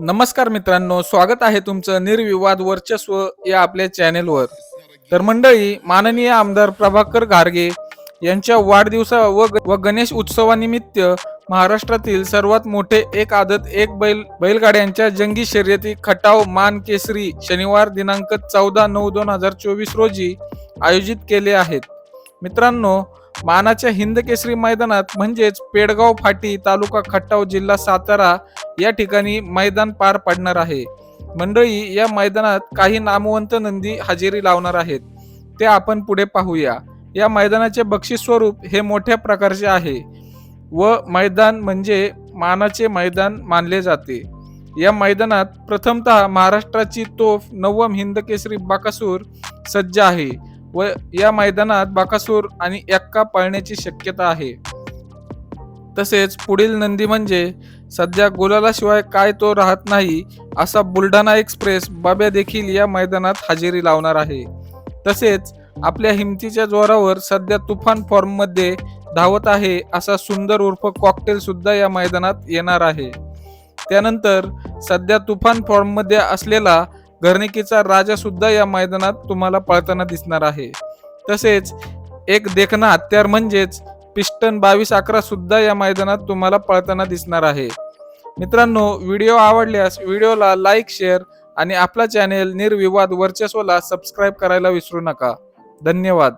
नमस्कार मित्रांनो स्वागत आहे तुमचं निर्विवाद वर्चस्व या आपल्या चॅनेलवर. तर मंडळी माननीय आमदार प्रभाकर घारगे यांच्या वाढदिवसा व व गणेश उत्सवानिमित्त महाराष्ट्रातील सर्वात मोठे एक आदत एक बैल बैलगाड्यांच्या जंगी शर्यती खटाव मान केसरी शनिवार दिनांक चौदा नऊ दोन हजार चोवीस रोजी आयोजित केले आहेत. मित्रांनो मानाच्या हिंद केसरी मैदानात म्हणजेच पेडगाव फाटी तालुका खटाव जिल्हा सातारा या ठिकाणी मैदान पार पडणार आहे. मंडळी या मैदानात काही नामवंत नंदी हजेरी लावणार आहेत. ते आपण पुढे पाहूया. या मैदानाचे बक्षीस स्वरूप हे मोठ्या प्रकारचे आहे व मैदान म्हणजे मानाचे मैदान मानले जाते. या मैदानात प्रथमतः महाराष्ट्राची तोफ नवम हिंद केसरी बाकासूर सज्ज आहे व या मैदानात बाकासूर आणि एक्का पळण्याची शक्यता आहे. तसेच पुढील नंदी म्हणजे सध्या गुलालाशिवाय काय तो राहत नाही असा बुलढाणा एक्सप्रेस बाब्या देखील या मैदानात हजेरी लावणार आहे. तसेच आपल्या हिमतीच्या जोरावर सध्या तुफान फॉर्ममध्ये धावत आहे असा सुंदर उर्फ कॉकटेल सुद्धा या मैदानात येणार आहे. त्यानंतर सध्या तुफान फॉर्ममध्ये असलेला घरणिकीचा राजा सुद्धा या मैदानात तुम्हाला पळताना दिसणार आहे. तसेच एक देखणा हत्यार म्हणजेच पिस्टन बावीस अकरा सुद्धा या मैदानात तुम्हाला पळताना दिसणार आहे. मित्रांनो व्हिडिओ आवडल्यास व्हिडिओला लाईक शेअर आणि आपला चॅनेल निर्विवाद वर्चस्वला सबस्क्राईब करायला विसरू नका. धन्यवाद.